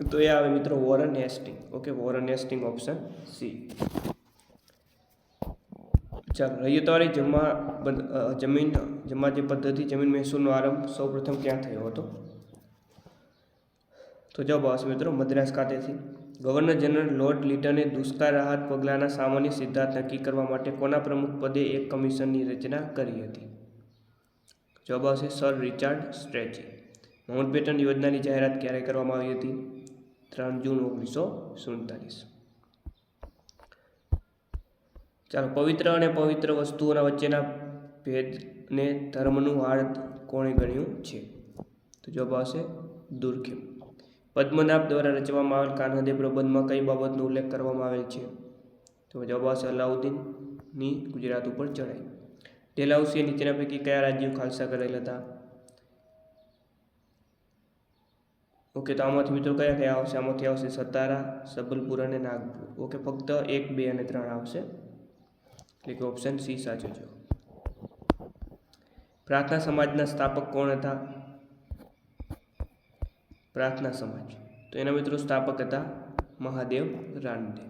તો એ આવે મિત્રો Warren Hastings okay Warren Hastings option C ચાલો રૈયતવાળી જમા જમીન, જમા જે પદ્ધતિ, જમીન મહેસૂલનો આરંભ સૌપ્રથમ ક્યાં થયો હતો? તો જવાબ આવશે મિત્રો મદ્રાસ ખાતેથી. ગવર્નર જનરલ લોર્ડ લિટને દુષ્કાળ રાહત પગલાંના સામાન્ય સિદ્ધાંત નક્કી કરવા માટે કોના પ્રમુખ પદે એક કમિશનની રચના કરી હતી? જવાબ આવશે સર રિચાર્ડ સ્ટ્રેચી માઉન્ટબેટન યોજનાની જાહેરાત ક્યારે કરવામાં આવી હતી? ત્રણ જૂન ઓગણીસો સુડતાલીસ. ચાલો, પવિત્ર અને પવિત્ર વસ્તુઓના વચ્ચેના ભેદને ધર્મનું આડ કોણે ગણ્યું છે? તો જવાબ આવશે દુર્ખેમ પદ્મનાભ દ્વારા રચવામાં આવેલ કાનહદે પ્રબંધમાં કઈ બાબતનો ઉલ્લેખ કરવામાં આવેલ છે? તો જવાબ આવશે અલાઉદ્દીનની ગુજરાત ઉપર ચડાઈ ડેલાઉસીએ નીચેના પૈકી કયા રાજ્યો ખાલસા કરેલ હતા? ઓકે, તો આમાંથી મિત્રો કયા કયા આવશે? આમાંથી આવશે સતારા, સબલપુર અને નાગપુર. ઓકે, ફક્ત એક, બે અને ત્રણ આવશે. એટલે કે ઓપ્શન સી સાચો છે. પ્રાર્થના સમાજના સ્થાપક કોણ હતા? પ્રાર્થના સમાજ. તો એના મિત્રો સ્થાપક હતા મહાદેવ રાનડે.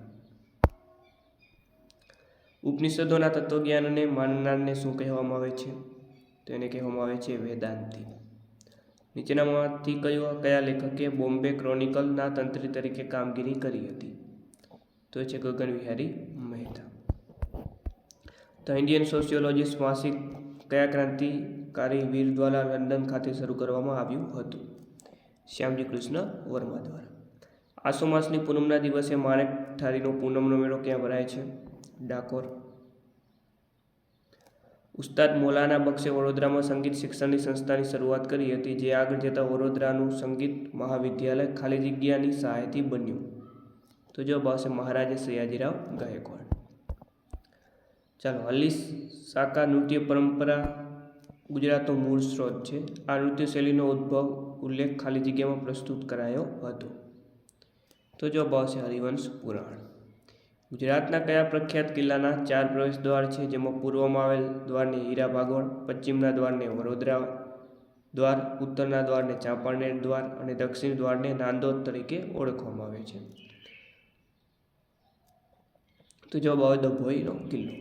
ઉપનિષદોના તત્વજ્ઞાનને માનનારને શું કહેવામાં આવે છે? તો એને કહેવામાં આવે છે વેદાંતિ. નીચેનામાંથી કયો, કયા લેખકે બોમ્બે ક્રોનિકલના તંત્રી તરીકે કામગીરી કરી હતી? તો છે Gagan Vihari Mehta. The Indian sociologist માસિક કયા ક્રાંતિકારી વીર દ્વારા લંડન ખાતે શરૂ કરવામાં આવ્યું હતું? શ્યામજી કૃષ્ણ વર્મા દ્વારા. આસો માસની પૂનમના દિવસે માણેક ઠારીનો પૂનમનો મેળો ક્યાં ભરાય છે? ડાકોર ઉસ્તાદ મૌલાના બક્ષે વડોદરામાં સંગીત શિક્ષણની સંસ્થાની શરૂઆત કરી હતી, જે આગળ જતાં વડોદરાનું સંગીત મહાવિદ્યાલય ખાલી જગ્યાની સહાયથી બન્યું. તો જવાબ આવશે મહારાજા સયાજીરાવ ગાયકવાડ. ચાલો હલ્લી સાકા નૃત્ય પરંપરા ગુજરાતનો મૂળ સ્ત્રોત છે. આ નૃત્ય શૈલીનો ઉદ્ભવ ઉલ્લેખ ખાલી જગ્યામાં પ્રસ્તુત કરાયો હતો. તો જવાબ આવશે હરિવંશ પુરાણ. ગુજરાતના કયા પ્રખ્યાત કિલ્લાના ચાર પ્રવેશ દ્વાર છે? જેમાં પૂર્વમાં આવેલ દ્વારને હીરા ભાગોળ પશ્ચિમના દ્વારને વડોદરા દ્વાર, ઉત્તરના દ્વારને ચાંપાનેર દ્વાર અને દક્ષિણ દ્વારને નાંદોદ તરીકે ઓળખવામાં આવે છે. તો જવાબ આવે ડભોઈનો કિલ્લો.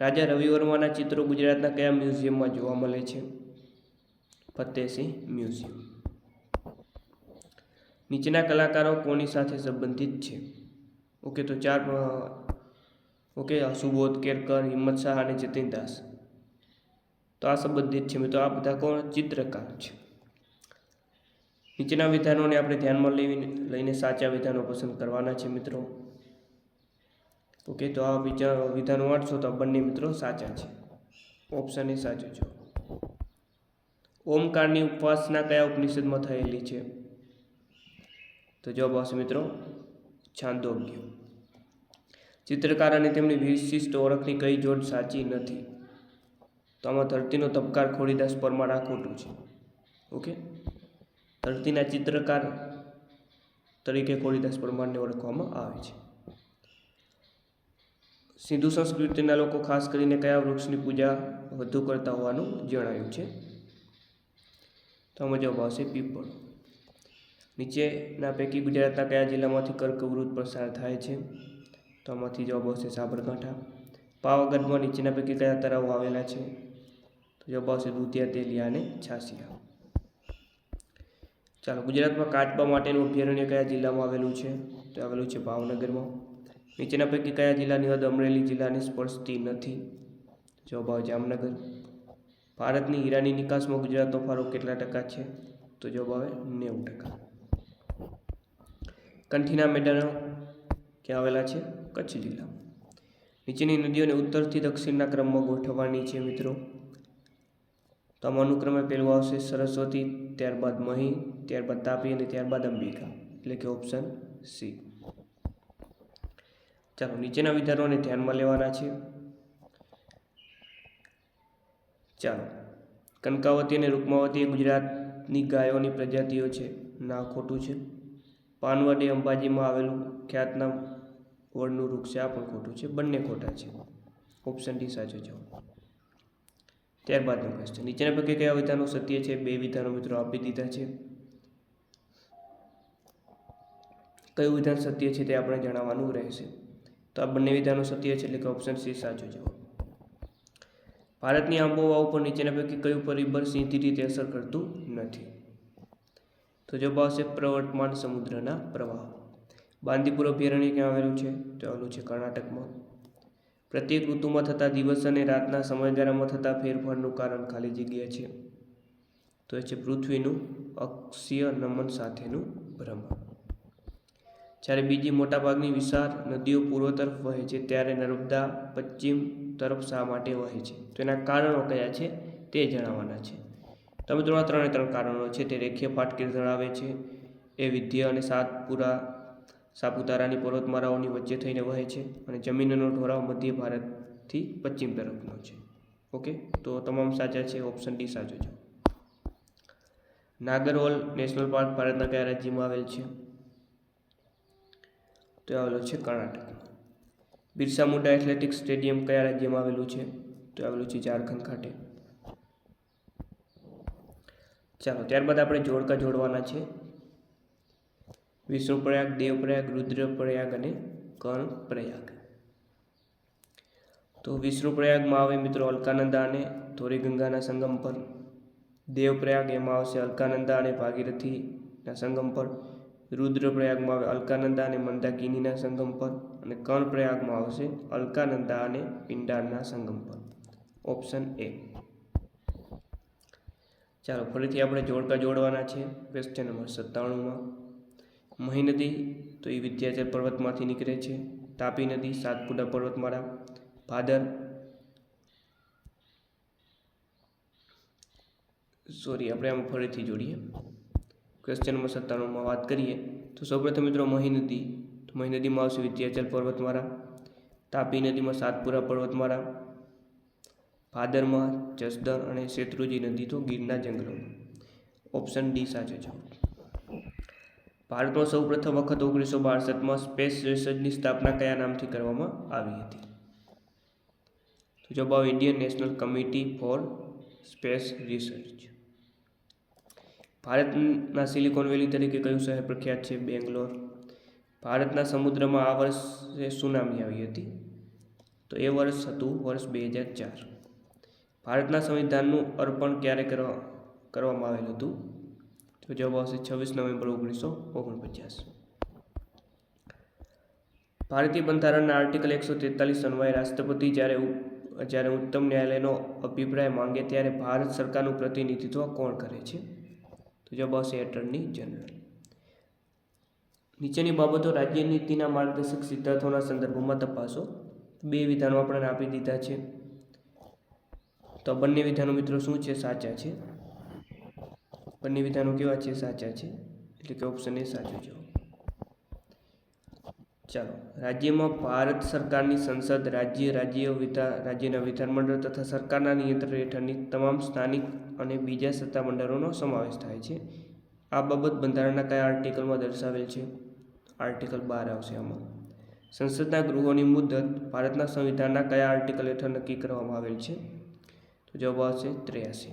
રાજા રવિવર્માના ચિત્રો ગુજરાતના કયા મ્યુઝિયમમાં જોવા મળે છે? ફતેહસિંહ મ્યુઝિયમ. નીચેના કલાકારો કોની સાથે સંબંધિત છે? ઓકે, તો ચાર ઓકે સુબોધ, કેરકર, હિંમત શાહ અને જતીન દાસ. તો આ સંબંધિત છે મિત્રો, આ બધા કોણ? ચિત્રકાર છે. નીચેના વિધાનોને આપણે ધ્યાનમાં લઈને લઈને સાચા વિધાનો પસંદ કરવાના છે મિત્રો. ઓકે, તો આ વિચાર વિધાનો વાંચશો તો બંને મિત્રો સાચા છે. ઓપ્શન એ સાચો છે. ઓમકારની ઉપાસના કયા ઉપનિષદમાં થયેલી છે? તો જવાબ આવશે મિત્રો, છાંદોગ્ય. ચિત્રકાર અને તેમની વિશિષ્ટ ઓળખની કઈ જોડ સાચી નથી. તો આમાં ધરતીનો તબકાર ખોડીદાસ પરમાર આ ખોટું છે. ઓકે? ધરતીના ચિત્રકાર તરીકે ખોડીદાસ પરમારને ઓળખવામાં આવે છે. સિંધુ સંસ્કૃતિના લોકો ખાસ કરીને કયા વૃક્ષની પૂજા વધુ કરતા હોવાનું જણાયું છે? તો આમાં જવાબ આવશે પીપળ. નીચેના પૈકી ગુજરાતના કયા જિલ્લામાંથી કર્કવૃત પસાર થાય છે? તો આમાંથી જવાબ આવશે સાબરકાંઠા. પાવાગઢમાં નીચેના પૈકી કયા તળાવો આવેલા છે? તો જવાબ આવશે દૂધિયા, તેલિયા અને છાસિયા. ચાલો, ગુજરાતમાં કાચબા માટેનું અભયારણ્ય કયા જિલ્લામાં આવેલું છે? તો આવેલું છે ભાવનગરમાં. નીચેના પૈકી કયા જિલ્લાની હદ અમરેલી જિલ્લાને સ્પર્શતી નથી? જવાબ આવે જામનગર. ભારતની હીરાની નિકાસમાં ગુજરાતનો ફાળો કેટલા ટકા છે? તો જવાબ આવે નેવું ટકા. કંઠીના મેદાનો ક્યાં આવેલા છે? કચ્છ જિલ્લા. નીચેની નદીઓને ઉત્તરથી દક્ષિણના ક્રમમાં ગોઠવવાની છે મિત્રો. તો આમાં અનુક્રમે પહેલું આવશે સરસ્વતી, ત્યારબાદ મહી, ત્યારબાદ તાપી અને ત્યારબાદ અંબિકા. એટલે કે ઓપ્શન સી ચાલો, નીચેના વિધાનોને ધ્યાનમાં લેવાના છે. ચાલો. કનકાવતી અને રૂકમાવતી એ ગુજરાતની ગાયોની પ્રજાતિઓ છે. ના, ખોટું છે. પાનવડી અંબાજીમાં આવેલું ખ્યાતનામ વડનું વૃક્ષ છે. આ પણ ખોટું છે. બંને ખોટા છે. ઓપ્શન ડી સાચો જવાબ. ત્યારબાદનો ક્વેશ્ચન નીચેના પૈકી કયા વિધાનો સત્ય છે? બે વિધાનો મિત્રો આપી દીધા છે. કયું વિધાન સત્ય છે તે આપણે જણાવવાનું રહેશે. તો આ બંને વિધાનો સત્ય છે એટલે કે ઓપ્શન સી સાચો જવાબ. ભારતની આબોહવા ઉપર નીચેના પૈકી કયું પરિબળ સીધી રીતે અસર કરતું નથી? તો જવાબ આવશે પ્રવર્તમાન સમુદ્રના પ્રવાહ. બાંદીપુર અભયારણ્ય ક્યાં આવેલું છે? તો આવેલું છે કર્ણાટકમાં. પ્રત્યેક ઋતુમાં થતા દિવસ અને રાતના સમયગાળામાં થતા ફેરફારનું કારણ ખાલી જગ્યા છે. તો એ છે પૃથ્વીનું અક્ષીય નમન સાથેનું ભ્રમણ. જ્યારે બીજી મોટાભાગની વિશાળ નદીઓ પૂર્વ તરફ વહે છે, ત્યારે નર્મદા પશ્ચિમ તરફ શા માટે વહે છે? તો એના કારણો કયા છે? તે જણાવવાના છે. તો મિત્રો ત્રણે ત્રણ કારણો છે તે રેખીય ફાટકી ધરાવે છે. એ વિદ્યા અને સાતપુરા સાપુતારાની પર્વતમારાઓની વચ્ચે થઈને વહે છે અને જમીનનો ઢોળાવ મધ્ય ભારતથી પશ્ચિમ તરફનો છે. ઓકે? તો તમામ સાચા છે, ઓપ્શન ડી સાચો છે. નાગરહોલ નેશનલ પાર્ક ભારતના કયા રાજ્યમાં આવેલ છે? તો આવેલો છે કર્ણાટકમાં બિરસા મુંડા એથ્લેટિક્સ સ્ટેડિયમ કયા રાજ્યમાં આવેલું છે? તો આવેલું છે ઝારખંડ ખાતે. ચાલો, ત્યારબાદ આપણે જોડકા જોડવાના છે. વિષ્ણુપ્રયાગ, દેવપ્રયાગ, રુદ્રપ્રયાગ અને કર્ણપ્રયાગ. તો વિષ્ણુપ્રયાગમાં આવે મિત્રો અલકાનંદા અને ધોરીગંગાના સંગમ પર. દેવપ્રયાગ એમાં આવશે અલકાનંદા અને ભાગીરથીના સંગમ પર. રુદ્રપ્રયાગમાં આવે અલકાનંદા અને મંદાકિનીના સંગમ પર. અને કર્ણપ્રયાગમાં આવશે અલકાનંદા અને પિંડારના સંગમ પર. Option A. ચાલો, ફરીથી આપણે જોડકા જોડવાના છે ક્વેશ્ચન નંબર સત્તાણુંમાં. મહી નદી, તો એ વિદ્યાચલ પર્વતમાંથી નીકળે છે. તાપી નદી, સાતપુડા પર્વતમાળા. ભાદર. સોરી આપણે આમ ફરીથી જોડીએ. ક્વેશ્ચન નંબર સત્તાણુંમાં વાત કરીએ. તો સૌપ્રથમ મિત્રો, મહી નદી. તો મહી નદીમાં આવશે વિદ્યાચલ પર્વતમાળા. તાપી નદીમાં સાતપુરા પર્વતમાળા. ભાદરમાં જસદણ અને શેત્રુજી નદી તો ગીરના જંગલોમાં. ઓપ્શન ડી સાચો છે ભારતમાં સૌ પ્રથમ વખત ઓગણીસો બાસઠમાં સ્પેસ રિસર્ચની સ્થાપના કયા નામથી કરવામાં આવી હતી? તો જવાબ આવે Indian national committee for space research. ભારતના સિલિકોન વેલી તરીકે કયું શહેર પ્રખ્યાત છે? બેંગ્લોર. ભારતના સમુદ્રમાં આ વર્ષે સુનામી આવી હતી. તો એ વર્ષ હતું, વર્ષ બે હજાર ચાર. ભારતના સંવિધાનનું અર્પણ ક્યારે કરવા, કરવામાં આવેલું હતું? તો જવાબ આવશે છવ્વીસ નવેમ્બર ઓગણીસો ઓગણપચાસ. ભારતીય બંધારણના આર્ટિકલ એકસો તેતાલીસ અન્વયે રાષ્ટ્રપતિ જ્યારે જ્યારે ઉત્તમ ન્યાયાલયનો અભિપ્રાય માંગે ત્યારે ભારત સરકારનું પ્રતિનિધિત્વ કોણ કરે છે? તો જવાબ આવશે એટર્ની જનરલ. નીચેની બાબતો રાજ્ય નીતિના માર્ગદર્શક સિદ્ધાંતોના સંદર્ભમાં તપાસો. બે વિધાનો આપણને આપી દીધા છે. તો બંને વિધાનો મિત્રો શું છે? સાચા છે. બંને વિધાનો કેવા છે? સાચા છે. એટલે કે ઓપ્શન એ સાચું જો ચાલો, રાજ્યમાં ભારત સરકારની સંસદ રાજ્ય રાજ્ય વિધાન રાજ્યના વિધાનમંડળ તથા સરકારના નિયંત્રણ હેઠળની તમામ સ્થાનિક અને બીજા સત્તામંડળોનો સમાવેશ થાય છે. આ બાબત બંધારણના કયા આર્ટિકલમાં દર્શાવેલ છે? આર્ટિકલ બાર આવશે આમાં. સંસદના ગૃહોની મુદત ભારતના સંવિધાનના કયા આર્ટિકલ હેઠળ નક્કી કરવામાં આવેલ છે? જવાબ આવશે ત્રેયાસી.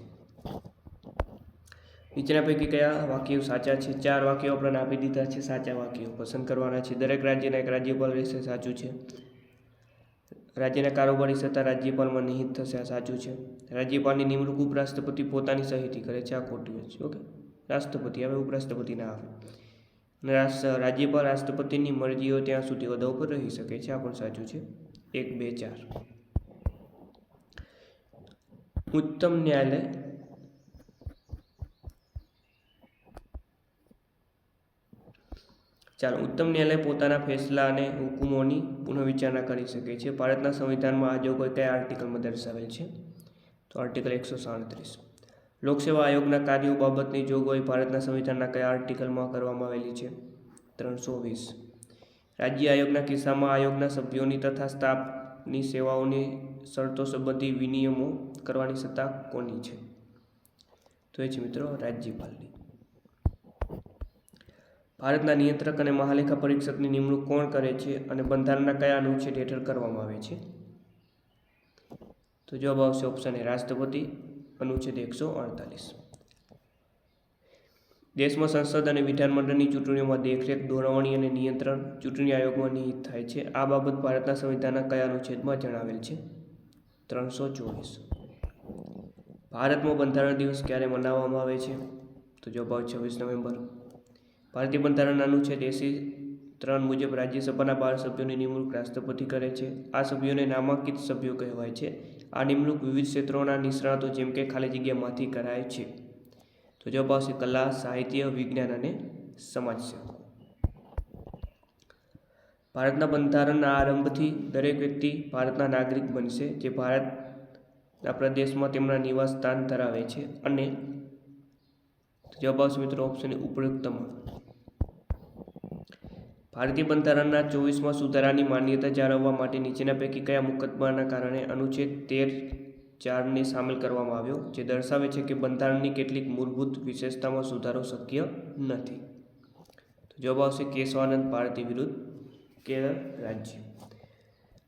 નીચેના પૈકી કયા વાક્યો સાચા છે? ચાર વાક્યો આપણને આપી દીધા છે, સાચા વાક્યો પસંદ કરવાના છે. દરેક રાજ્યના એક રાજ્યપાલ રહેશે, સાચું છે. રાજ્યના કારોબારી સત્તા રાજ્યપાલમાં નિહિત થશે, આ સાચું છે. રાજ્યપાલની નિમણૂક ઉપરાષ્ટ્રપતિ પોતાની સહીથી કરે છે, આ ખોટું છે, ઓકે? રાષ્ટ્રપતિ, હવે ઉપરાષ્ટ્રપતિ ના આવે. અને રાજ્યપાલ, રાષ્ટ્રપતિની મરજીઓ ત્યાં સુધી હોદ્દા ઉપર રહી શકે છે, આ પણ સાચું છે. એક, બે, ચાર. ઉચ્ચતમ ન્યાયાલય ચાલો, ઉત્તમ ન્યાયાલય પોતાના ફેસલા અને હુકુમોની પુનઃવિચારણા કરી શકે છે. ભારતના સંવિધાનમાં આ જોગવાઈ કયા આર્ટિકલમાં દર્શાવેલ છે? તો આર્ટિકલ એકસો સાડત્રીસ. લોકસેવા આયોગના કાર્યો બાબતની જોગવાઈ ભારતના સંવિધાનના કયા આર્ટિકલમાં કરવામાં આવેલી છે? ત્રણસો વીસ. રાજ્ય આયોગના કિસ્સામાં આયોગના સભ્યોની તથા સ્ટાફની સેવાઓની શરતો સંબંધી વિનિયમો કરવાની સત્તા કોની છે? તો એ છે મિત્રો રાજ્યપાલની. ભારતના નિયંત્રક અને મહાલેખા પરીક્ષકની નિમણૂક કોણ કરે છે અને બંધારણના કયા અનુચ્છેદ હેઠળ કરવામાં આવે છે? તો જવાબ આવશે ઓપ્શન એ, રાષ્ટ્રપતિ, અનુચ્છેદ એકસો અડતાલીસ. દેશમાં સંસદ અને વિધાનમંડળની ચૂંટણીઓમાં દેખરેખ દોરવણી અને નિયંત્રણ ચૂંટણી આયોગમાં નિહિત થાય છે. આ બાબત ભારતના સંવિધાનના કયા અનુચ્છેદમાં જણાવેલ છે? ત્રણસો ચોવીસ. ભારતમાં બંધારણ દિવસ ક્યારે મનાવવામાં આવે છે? તો જવાબ છવ્વીસ નવેમ્બર. ભારતીય બંધારણના અનુચ્છેદ એસી ત્રણ મુજબ રાજ્યસભાના બાર સભ્યોની નિમણૂક રાષ્ટ્રપતિ કરે છે. આ સભ્યોને નામાંકિત સભ્યો કહેવાય છે. આ નિમણૂક વિવિધ ક્ષેત્રોના નિષ્ણાતો જેમ કે ખાલી જગ્યામાંથી કરાય છે. તો જવાબ આવશે કલા, સાહિત્ય, વિજ્ઞાન અને સમાજસેવા ભારતના બંધારણના આરંભથી દરેક વ્યક્તિ ભારતના નાગરિક બનશે. જે ભારતના પ્રદેશમાં તેમના નિવાસ સ્થાન ધરાવે છે અને જવાબ આવશે મિત્રો ઓપ્શન ઉપયુક્તમાં ભારતીય બંધારણના ચોવીસમાં સુધારાની માન્યતા જાળવવા માટે નીચેના પૈકી કયા મુકદ્દમાના કારણે અનુચ્છેદ તેર ચારને સામેલ કરવામાં આવ્યો? જે દર્શાવે છે કે બંધારણની કેટલીક મૂળભૂત વિશેષતામાં સુધારો શક્ય નથી. જવાબ આવશે કેશવાનંદ, ભારતી વિરુદ્ધ કેરળ રાજ્ય.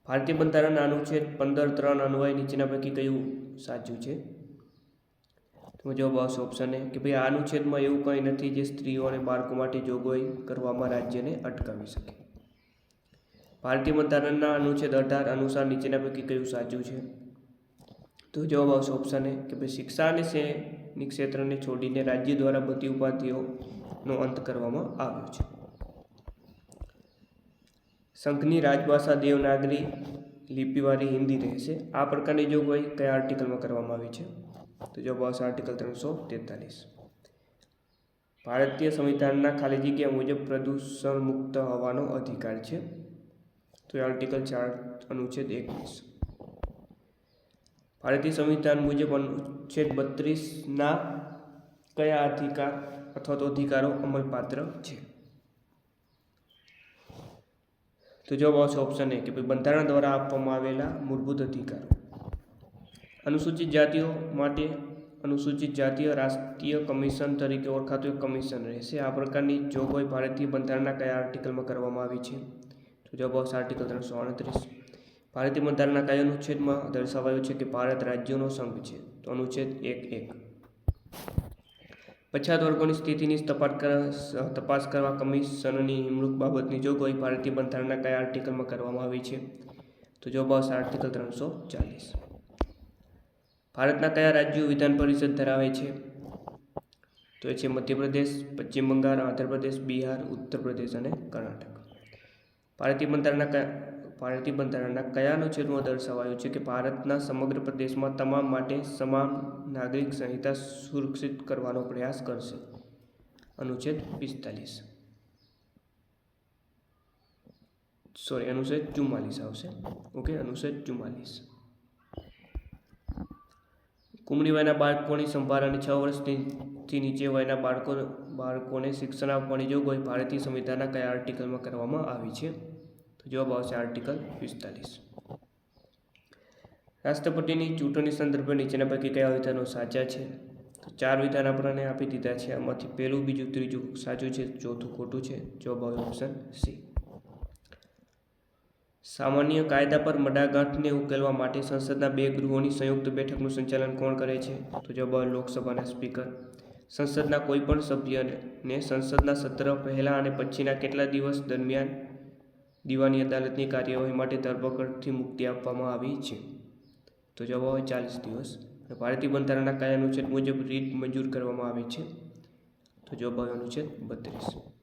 ભારતીય બંધારણ અનુચ્છેદ પંદર ત્રણ અન્વય નીચેના પૈકી કયું સાચું છે? તો જવાબ આવશે ઓપ્શન એ કે ભાઈ આ અનુચ્છેદમાં એવું કંઈ નથી જે સ્ત્રીઓ અને બાળકો માટે જોગવાઈ કરવામાં રાજ્યને અટકાવી શકે. ભારતીય બંધારણના અનુચ્છેદ અઢાર અનુસાર નીચેના પૈકી કયું સાચું છે? તો જવાબ આવશે ઓપ્શન એ કે ભાઈ શિક્ષા અને સૈનિક ક્ષેત્રને છોડીને રાજ્ય દ્વારા બધી ઉપાધિઓનો અંત કરવામાં આવ્યો છે. સંઘની રાજભાષા દેવનાગરી લિપિવાળી હિન્દી રહેશે. આ પ્રકારની જોગવાઈ કયા આર્ટિકલમાં કરવામાં આવી છે, તો જવાબ આવશે આર્ટિકલ ત્રણસો તેતાલીસ. ભારતીય સંવિધાનના ખાલી જગ્યા મુજબ પ્રદૂષણ મુક્ત હવાનો અધિકાર છે. તો આર્ટિકલ ચાર અનુચ્છેદ એકવીસ. ભારતીય સંવિધાન મુજબ અનુચ્છેદ બત્રીસના કયા અધિકાર અથવા તો અધિકારો અમલપાત્ર છે? તો જવાબ આવશે ઓપ્શન એ કે ભાઈ બંધારણ દ્વારા આપવામાં આવેલા મૂળભૂત અધિકારો. અનુસૂચિત જાતિઓ માટે અનુસૂચિત જાતીય રાષ્ટ્રીય કમિશન તરીકે ઓળખાતું એક કમિશન રહેશે. આ પ્રકારની જોગવાઈ ભારતીય બંધારણના કયા આર્ટિકલમાં કરવામાં આવી છે? તો જવાબ આવશે આર્ટિકલ ત્રણસો અડત્રીસ ભારતીય બંધારણના કયા અનુચ્છેદમાં દર્શાવાયું છે કે ભારત રાજ્યોનો સંઘ છે? તો અનુચ્છેદ એક એક. પછાત વર્ગોની સ્થિતિની તપાસ તપાસ કરવા કમિશનની નિમણૂક બાબતની જોગવાઈ ભારતીય બંધારણના કયા આર્ટિકલમાં કરવામાં આવી છે, તો જો બસ આર્ટિકલ ત્રણસો ચાલીસ. ભારતના કયા રાજ્યો વિધાન પરિષદ ધરાવે છે? તો એ છે મધ્યપ્રદેશ, પશ્ચિમ બંગાળ, આંધ્રપ્રદેશ, બિહાર, ઉત્તર પ્રદેશ અને કર્ણાટક. ભારતીય બંધારણના કયા ભારતીય બંધારણના કયા અનુચ્છેદમાં દર્શાવાયું છે કે ભારતના સમગ્ર પ્રદેશમાં તમામ માટે સમાન નાગરિક સંહિતા સુરક્ષિત કરવાનો પ્રયાસ કરશે? અનુચ્છેદ પિસ્તાલીસ. સોરી અનુચ્છેદ ચુમ્માલીસ આવશે. ઓકે અનુચ્છેદ ચુમ્માલીસ. કુમરી વયના બાળકોની સંભાળ અને છ વર્ષથી નીચે વયના બાળકો બાળકોને શિક્ષણ આપવાની જોગવાઈ ભારતીય સંવિધાનના કયા આર્ટિકલમાં કરવામાં આવી છે? તો જવાબ આવશે આર્ટિકલ પિસ્તાલીસ. રાષ્ટ્રપતિની ચૂંટણી સંદર્ભે નીચેના પૈકી કયા વિધાનો સાચા છે? તો ચાર વિધાન આપણને આપી દીધા છે. આમાંથી પહેલું, બીજું, ત્રીજું સાચું છે, ચોથું ખોટું છે. જવાબ આવે ઓપ્શન સી. સામાન્ય કાયદા પર મડાગાંઠને ઉકેલવા માટે સંસદના બે ગૃહોની સંયુક્ત બેઠકનું સંચાલન કોણ કરે છે? તો જવાબ લોકસભાના સ્પીકર. સંસદના કોઈપણ સભ્યને સંસદના સત્ર પહેલાં અને પછીના કેટલા દિવસ દરમિયાન દીવાની અદાલતની કાર્યવાહી માટે ધરપકડથી મુક્તિ આપવામાં આવી છે. તો જવાબ હોય ચાલીસ દિવસ. અને ભારતીય બંધારણના કાયા અનુચ્છેદ મુજબ રીટ મંજૂર કરવામાં આવી છે. તો જવાબ આવે અનુચ્છેદ બત્રીસ.